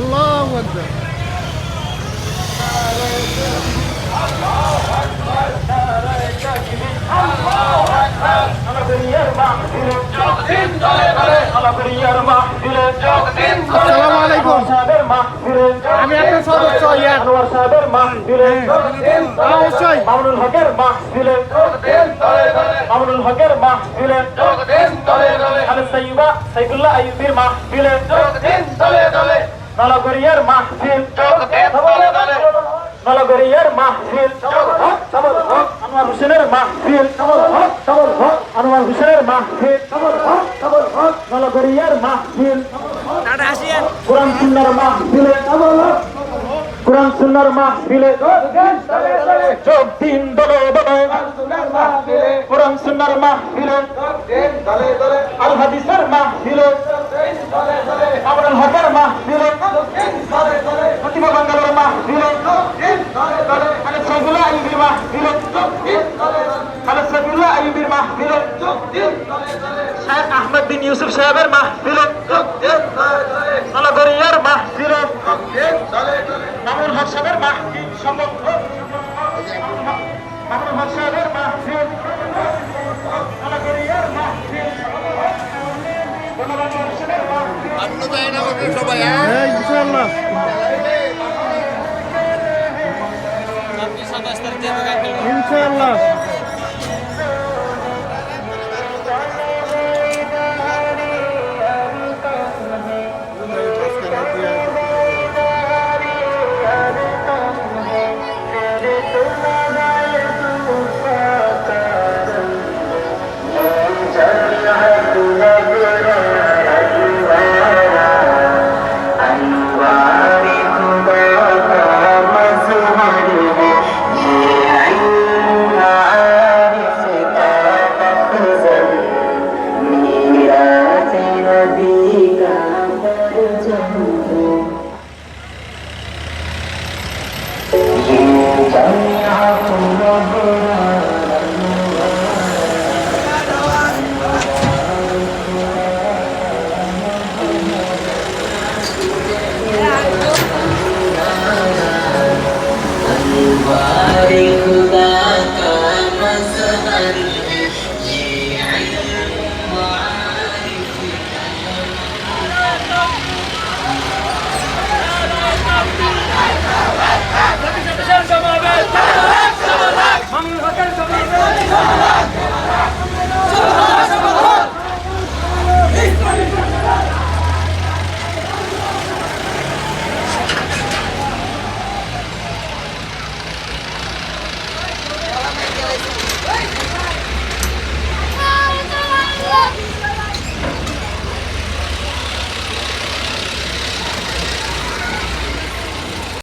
আল্লাহু আকবার। আমি আপনার সদস্য ইয়ার। অবশ্যই। মামুনুল হকের মাহফিলে মামুনুল হকের আইয়ুবের মাহফিলে নলগরিয়ার মাহফিল নলগরিয়ার মাহফিল আনোয়ার হোসেনের মাহফিল আনোয়ার হোসেনের মাহফিল নলগরিয়ার মাহফিল কোরআন সুন্নার মাহফিলে কোরআন সুন্নার মাহফিলে যোগ দিন দলে দলে। কোরআন সুন্নার মাহফিলে আল হাদিসের মাহফিলে আমরুল হকের মাহফিলে প্রতিভা বাঙ্গালোর মাহফিলে খালেদ সাইফুল্লাহ আইবির মাহফিলে খালেদ সাইফুল্লাহ আইবির মাহফিলে শেখ আহমদ বিন ইউসুফ সাহেবের মাহফিলে নলগরিয়ার মাহফিলে মামুন হক সাহেবের মাহফিল সম্বন্ধ মামুন হক সাহেবের মাহফিল নলগরিয়ার মাহফিল বনবাবু হোসেনের মাহফিল হ্যাঁ ইনশাআল্লাহ। ইনশাআল্লাহ।